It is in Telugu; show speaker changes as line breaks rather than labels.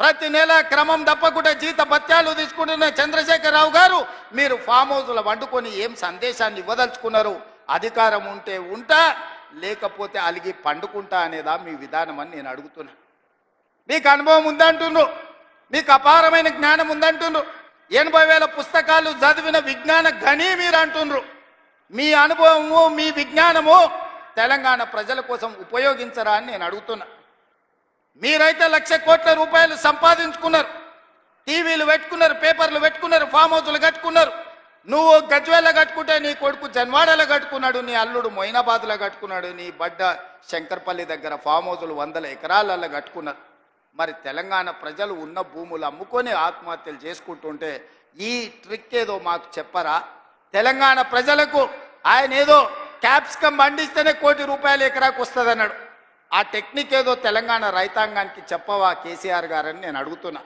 ప్రతి నెల క్రమం తప్పకుండా జీత భత్యాలు తీసుకుంటున్న చంద్రశేఖరరావు గారు మీరు ఫామ్ హౌస్లో వండుకొని ఏం సందేశాన్ని ఇవ్వదలుచుకున్నారు? అధికారం ఉంటే ఉంటా లేకపోతే అలిగి పండుకుంటా అనేదా మీ విధానం అని నేను అడుగుతున్నా. మీకు అనుభవం ఉందంటున్నారు మీకు అపారమైన జ్ఞానం ఉందంటున్నారు ఎనభై వేల పుస్తకాలు చదివిన విజ్ఞాన ఘని మీరు అంటుండ్రు. మీ అనుభవము మీ విజ్ఞానము తెలంగాణ ప్రజల కోసం ఉపయోగించరా అని నేను అడుగుతున్నా. మీరైతే లక్ష కోట్ల రూపాయలు సంపాదించుకున్నారు. టీవీలు పెట్టుకున్నారు పేపర్లు పెట్టుకున్నారు ఫామ్ హౌస్లు కట్టుకున్నారు. నువ్వు గజ్వేల కట్టుకుంటే నీ కొడుకు జన్వాడలో కట్టుకున్నాడు నీ అల్లుడు మొయినాబాద్లో కట్టుకున్నాడు నీ బడ్డ శంకర్పల్లి దగ్గర ఫామ్ హౌస్లు వందల ఎకరాలలో కట్టుకున్నారు. మరి తెలంగాణ ప్రజలు ఉన్న భూములు అమ్ముకొని ఆత్మహత్యలు చేసుకుంటుంటే ఈ ట్రిక్ ఏదో మాకు చెప్పరా? తెలంగాణ ప్రజలకు ఆయన ఏదో క్యాప్సికం పండిస్తేనే కోటి రూపాయలు ఎకరాకు వస్తుంది అన్నాడు ఆ టెక్నిక్ ఏదో తెలంగాణ రైతాంగానికి చెప్పవా కేసీఆర్ గారని నేను అడుగుతున్నా.